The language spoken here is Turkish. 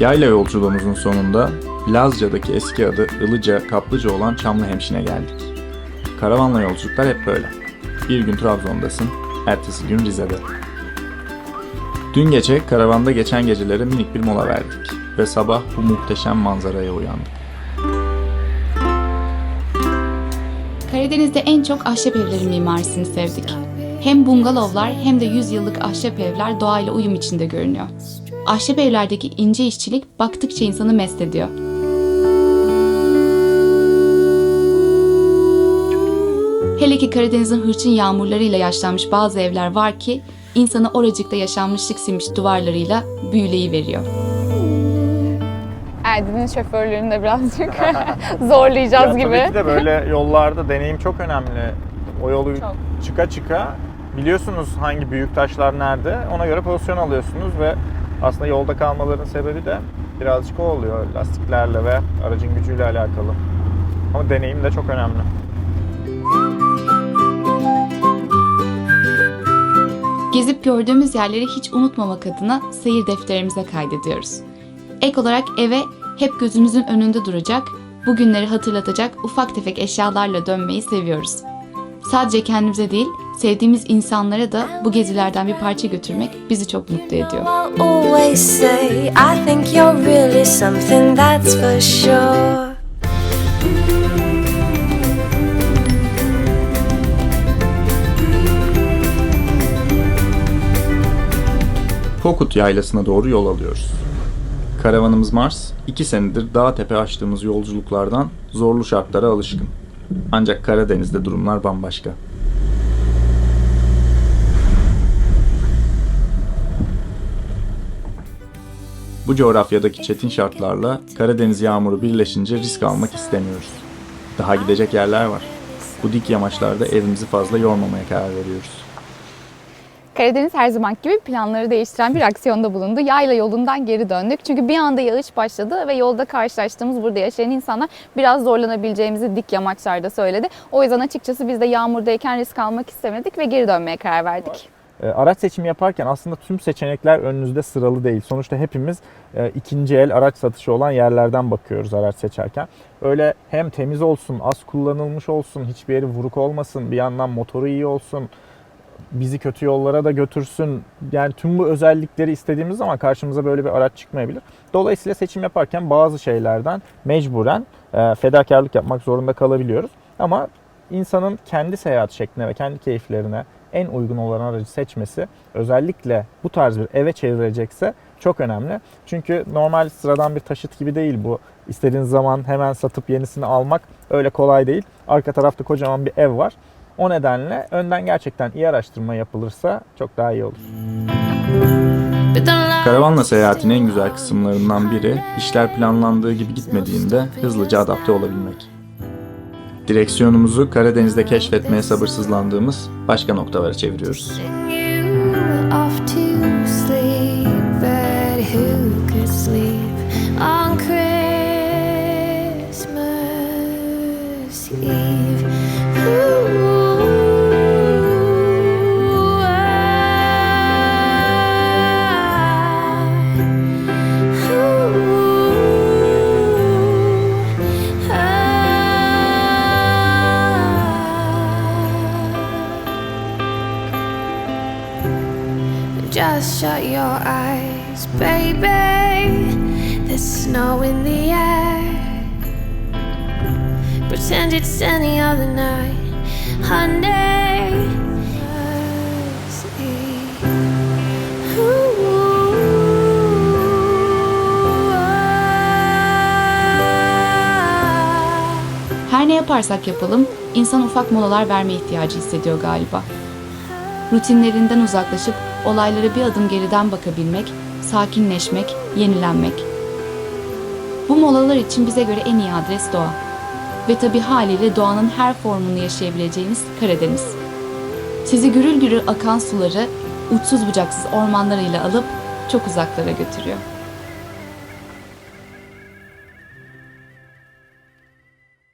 Yayla yolculuğumuzun sonunda Lazca'daki eski adı Ilıca Kaplıca olan Çamlıhemşin'e geldik. Karavanla yolculuklar hep böyle. Bir gün Trabzon'dasın, ertesi gün Rize'de. Dün gece karavanda geçen gecelere minik bir mola verdik ve sabah bu muhteşem manzaraya uyandık. Karadeniz'de en çok ahşap evlerin mimarisini sevdik. Hem bungalovlar hem de 100 yıllık ahşap evler doğayla uyum içinde görünüyor. Ahşap evlerdeki ince işçilik baktıkça insanı mest ediyor. Hele ki Karadeniz'in hırçın yağmurlarıyla yaşlanmış bazı evler var ki insanı oracıkta yaşanmışlık silmiş duvarlarıyla büyüleyi veriyor. Erdin'in şoförlüğünü de birazcık zorlayacağız Ya gibi. Tabii ki de böyle yollarda deneyim çok önemli. O yolu Çok. çıka çıka biliyorsunuz hangi büyük taşlar nerede. Ona göre pozisyon alıyorsunuz ve aslında yolda kalmaların sebebi de birazcık o oluyor. Lastiklerle ve aracın gücüyle alakalı. Ama deneyim de çok önemli. Gezip gördüğümüz yerleri hiç unutmamak adına seyir defterimize kaydediyoruz. Ek olarak eve hep gözümüzün önünde duracak, bugünleri hatırlatacak ufak tefek eşyalarla dönmeyi seviyoruz. Sadece kendimize değil, sevdiğimiz insanlara da bu gezilerden bir parça götürmek bizi çok mutlu ediyor. Pokut yaylasına doğru yol alıyoruz. Karavanımız Mars, iki senedir dağ tepe açtığımız yolculuklardan zorlu şartlara alışkın. Ancak Karadeniz'de durumlar bambaşka. Bu coğrafyadaki çetin şartlarla Karadeniz yağmuru birleşince risk almak istemiyoruz. Daha gidecek yerler var. Bu dik yamaçlarda evimizi fazla yormamaya karar veriyoruz. Karadeniz her zaman gibi planları değiştiren bir aksiyonda bulundu. Yayla yolundan geri döndük. Çünkü bir anda yağış başladı ve yolda karşılaştığımız burada yaşayan insanlar biraz zorlanabileceğimizi dik yamaçlarda söyledi. O yüzden açıkçası biz de yağmurdayken risk almak istemedik ve geri dönmeye karar verdik. E, Araç seçimi yaparken aslında tüm seçenekler önünüzde sıralı değil. Sonuçta hepimiz e, ikinci el araç satışı olan yerlerden bakıyoruz araç seçerken. Öyle hem temiz olsun, az kullanılmış olsun, hiçbir yeri vuruk olmasın, bir yandan motoru iyi olsun, bizi kötü yollara da götürsün. Yani tüm bu özellikleri istediğimiz zaman karşımıza böyle bir araç çıkmayabilir. Dolayısıyla seçim yaparken bazı şeylerden mecburen e, fedakarlık yapmak zorunda kalabiliyoruz. Ama insanın kendi seyahat şekline ve kendi keyiflerine en uygun olan aracı seçmesi özellikle bu tarz bir eve çevirecekse çok önemli. Çünkü normal sıradan bir taşıt gibi değil bu. İstediğiniz zaman hemen satıp yenisini almak öyle kolay değil. Arka tarafta kocaman bir ev var. O nedenle önden gerçekten iyi araştırma yapılırsa çok daha iyi olur. Karavanla seyahatin en güzel kısımlarından biri işler planlandığı gibi gitmediğinde hızlıca adapte olabilmek. Direksiyonumuzu Karadeniz'de keşfetmeye sabırsızlandığımız başka noktalara çeviriyoruz. You Just shut your eyes, baby. There's snow in the air. Pretend it's any other night, honey. Her ne yaparsak yapalım, insan ufak molalar verme ihtiyacı hissediyor galiba. Rutinlerinden uzaklaşıp olaylara bir adım geriden bakabilmek, sakinleşmek, yenilenmek. Bu molalar için bize göre en iyi adres doğa. Ve tabi haliyle doğanın her formunu yaşayabileceğimiz Karadeniz. Sizi gürül gürül akan suları uçsuz bucaksız ormanlarıyla alıp çok uzaklara götürüyor.